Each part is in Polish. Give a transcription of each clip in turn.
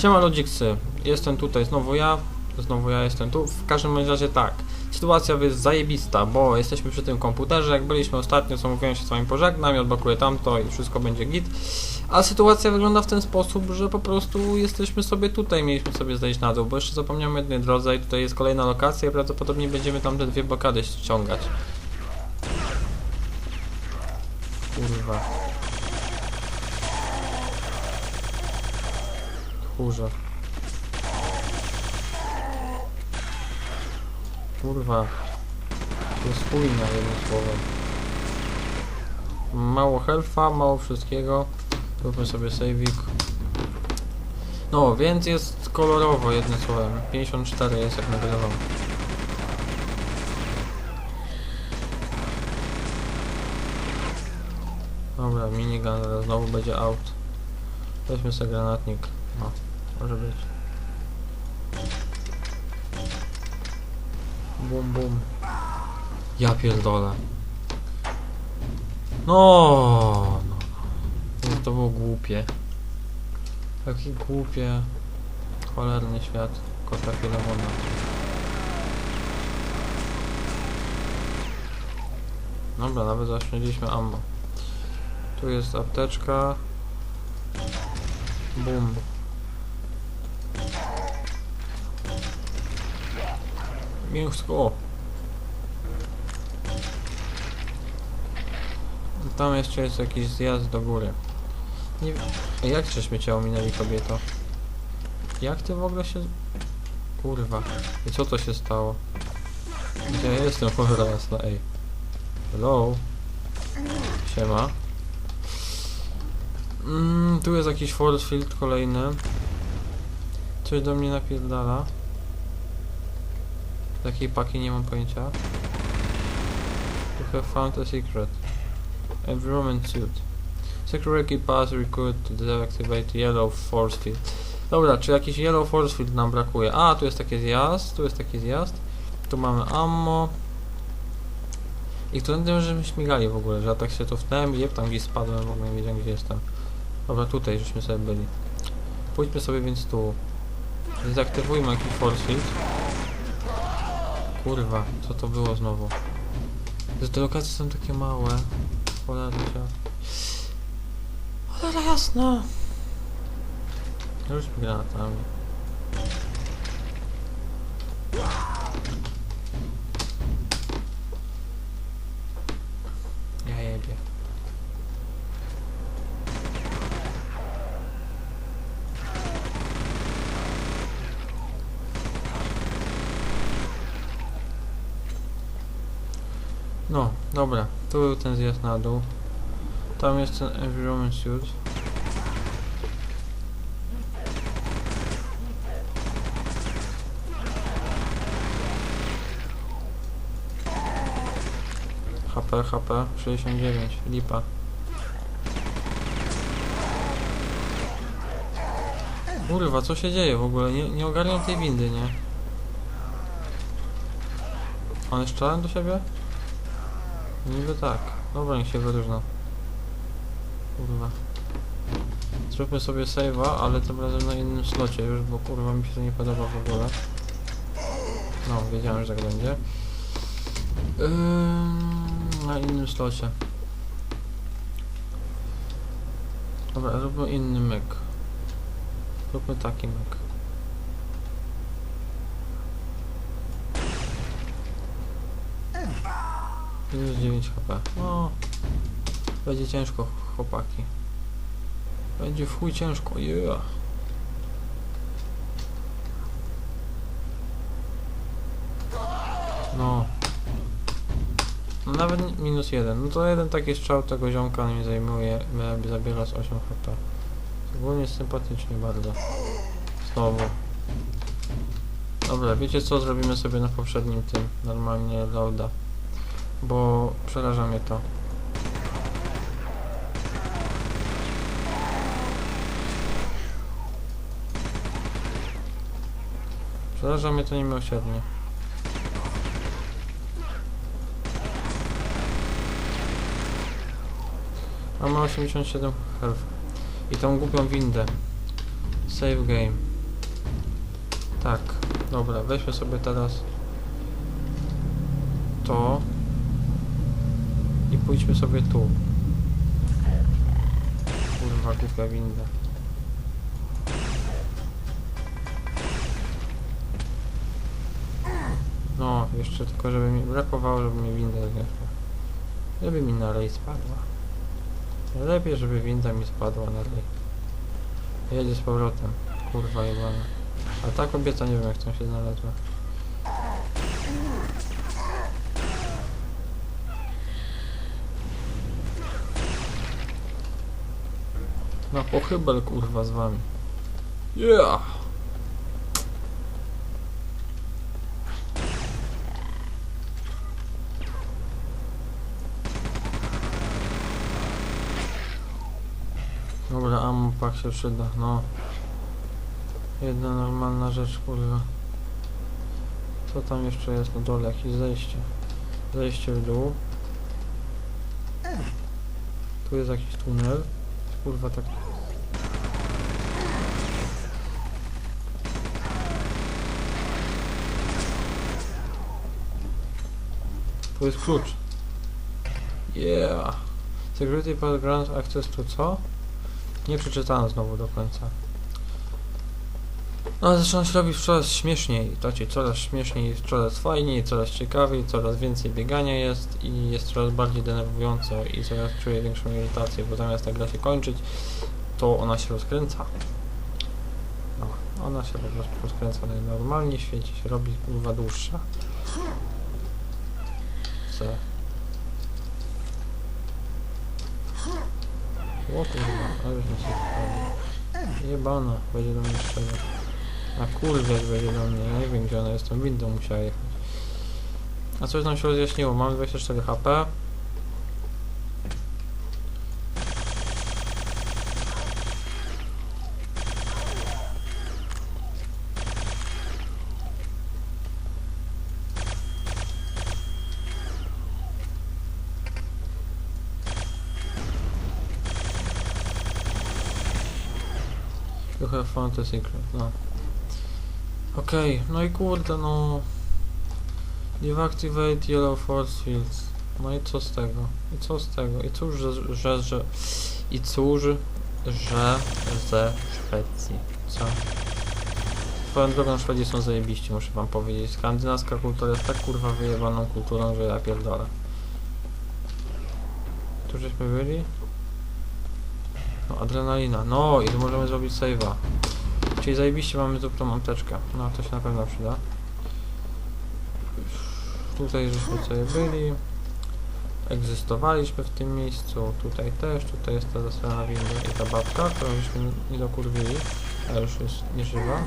Siema Logicsy, jestem tutaj, znowu ja, znowu ja jestem tu. W każdym razie tak, sytuacja jest zajebista, bo jesteśmy przy tym komputerze, jak byliśmy ostatnio, co mówiłem się z wami pożegnam i odblokuję tamto i wszystko będzie git. A sytuacja wygląda w ten sposób, że po prostu jesteśmy sobie tutaj, mieliśmy sobie zejść na dół, bo jeszcze zapomniałem jednej drodze i tutaj jest kolejna lokacja i prawdopodobnie będziemy tam te dwie blokady ściągać. Kurwa. Kurze. Kurwa. Chujna jednym słowem. Mało health'a, mało wszystkiego. Róbmy sobie saveik. No, więc jest kolorowo jednym słowem. 54 jest jak nagrywam. Dobra, minigun znowu będzie out. Weźmy sobie granatnik. No, może być. Bum bum. Ja pierdolę. No, no. no. To było głupie. Takie głupie. Cholerny świat. Kota Filemona. Dobra, nawet zaoszczędziliśmy ammo. Tu jest apteczka. Bum. Mięsko. Tam jeszcze jest jakiś zjazd do góry. Nie wiem. Jak żeśmy cię ominęli kobieto? Jak ty w ogóle się... Kurwa. I co to się stało? Gdzie ja jestem? Cholera jasna, ej. Hello? Siema. Mm, tu jest jakiś force field kolejny. Coś do mnie napierdala. Takiej paki nie mam pojęcia. You have found a secret. Environment suit. Security pass required to deactivate yellow force field. Dobra, czy jakiś yellow force field nam brakuje? A, tu jest taki zjazd, tu jest taki zjazd. Tu mamy ammo. I tu tym, że my śmigali w ogóle, że ja tak się tu wtnąłem i jeb, tam gdzieś spadłem, w ogóle nie wiedziałem gdzie jestem. Dobra, tutaj żeśmy sobie byli. Pójdźmy sobie więc tu. Dezaktywujmy jakiś force field. Kurwa, co to było znowu? Te lokacje są takie małe. Cholera. Cholera jasna. Już granatami. Ja jebie. No, dobra. Tu był ten zjazd na dół. Tam jest ten environment suit. HP, HP, 69, lipa. Kurwa, co się dzieje w ogóle? Nie, nie ogarniam tej windy, nie? On jest do siebie? Niby tak. Dobra, niech się wyróżna. Kurwa. Zróbmy sobie save'a, ale tym razem na innym slocie już, bo kurwa mi się to nie podoba w ogóle. No, wiedziałem, że tak będzie. Ym, na innym slocie. Dobra, zróbmy inny myk. Zróbmy taki myk. Minus 9 HP. No. Będzie ciężko, chłopaki. Będzie w chuj ciężko, yeah. No. No nawet minus jeden. No to jeden taki strzał tego ziomka mnie zajmuje, zabiera z 8 HP. Ogólnie sympatycznie bardzo. Znowu. Dobra, wiecie co? Zrobimy sobie na poprzednim tym, normalnie loada. Bo przeraża mnie to. Przeraża mnie to niemiłosiernie. Mamy 87 health. I tą głupią windę. Save game. Tak, dobra, weźmy sobie teraz to pójdźmy sobie tu. Kurwa, głupia winda. No, jeszcze tylko, żeby mi brakowało, żeby mi winda zgasła. Żeby mi na rej spadła. Lepiej, żeby winda mi spadła na rej. Jedzie z powrotem. Kurwa jebana. A ta kobieta nie wiem jak tam się znalazła. Na pochybel kurwa z wami. Yeah! Dobra, ammo pak się przyda, no. Jedna normalna rzecz, kurwa. Co tam jeszcze jest na dole? Jakieś zejście. Zejście w dół. Tu jest jakiś tunel. Kurwa tak. Tu jest klucz. Yeah. Security Pass grants access to co? Nie przeczytałem znowu do końca. No, zaczyna się robić coraz śmieszniej. Ci coraz śmieszniej, coraz fajniej, coraz ciekawiej, coraz więcej biegania jest i jest coraz bardziej denerwująco i coraz czuję większą irytację, bo zamiast ta gra się kończyć, to ona się rozkręca. No, ona się rozkręca najnormalniej w świecie, się robi kurwa dłuższa. Co? O kurwa, ale już mi się. Jebana, będzie do mnie strzelać. A kurwa, jak będzie do mnie, nie wiem gdzie ona jest, tą windą musiała jechać. A coś nam się rozjaśniło, mamy 24 HP. You have found a secret, no. Okej, no i kurde, no... Deactivate yellow force fields. No i co z tego? I co z tego? I cóż, że, że, że... I cóż, że ze Szwecji, co? Swoją drogą Szwedzi są zajebiści, muszę wam powiedzieć. Skandynawska kultura jest tak kurwa wyjebaną kulturą, że ja pierdolę. Tu żeśmy byli? No, adrenalina. No, i tu możemy zrobić save'a. Czyli zajebiście mamy tą apteczkę. No, to się na pewno przyda. Tutaj żeśmy sobie byli. Egzystowaliśmy w tym miejscu. Tutaj też. Tutaj jest ta zasrana winda i ta babka, którą żeśmy nie dokurwili. A już jest nieżywa.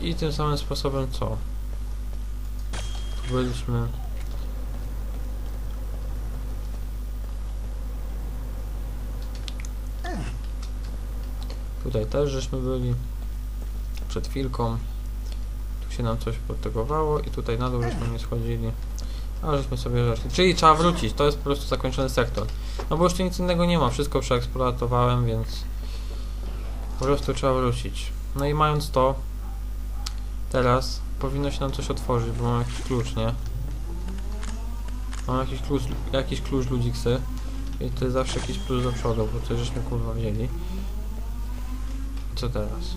I tym samym sposobem co? Byliśmy... Tutaj też żeśmy byli przed chwilką. Tu się nam coś podtegowało i tutaj na dół żeśmy nie schodzili. A żeśmy sobie zeszli. Czyli trzeba wrócić, to jest po prostu zakończony sektor. No bo tu nic innego nie ma, wszystko przeeksploatowałem, więc po prostu trzeba wrócić. No i mając to, teraz powinno się nam coś otworzyć, bo mam jakiś klucz, nie? Mam jakiś klucz, jakiś klucz ludziksy. I to jest zawsze jakiś plus do przodu, bo coś żeśmy kurwa wzięli. Co teraz?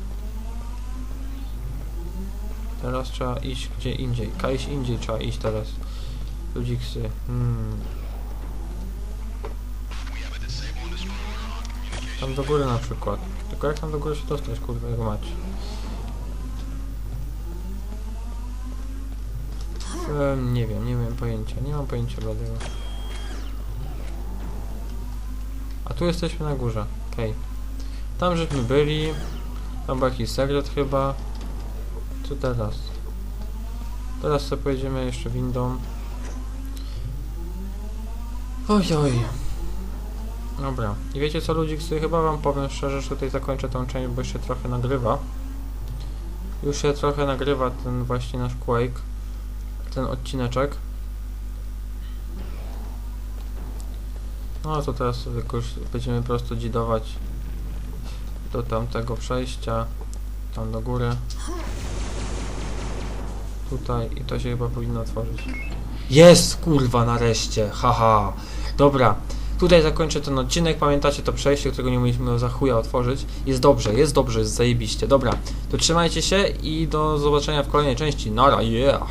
Teraz trzeba iść gdzie indziej. Kiedyś indziej trzeba iść teraz. Ludziksy. Hmm. Tam do góry na przykład. Tylko jak tam do góry się dostać, kurwa, jak mać? Ehm, nie wiem, nie mam pojęcia. Nie mam pojęcia bladego. A tu jesteśmy na górze. Okej. Tam żeśmy byli. Tam był jakiś sekret chyba. Co teraz? Teraz sobie pojedziemy jeszcze windą. Oj, oj. Dobra. I wiecie co ludzi, chyba wam powiem szczerze, że tutaj zakończę tą część, bo jeszcze trochę nagrywa. Już się trochę nagrywa ten właśnie nasz Quake. Ten odcineczek. No to teraz jakoś będziemy po prostu dzidować do tamtego przejścia. Tam do góry. Tutaj i to się chyba powinno otworzyć. Jest, kurwa, nareszcie, haha. Dobra, tutaj zakończę ten odcinek. Pamiętacie to przejście, którego nie mieliśmy za chuja otworzyć. Jest dobrze, jest dobrze, jest zajebiście. Dobra, to trzymajcie się i do zobaczenia w kolejnej części. Nara, yeah!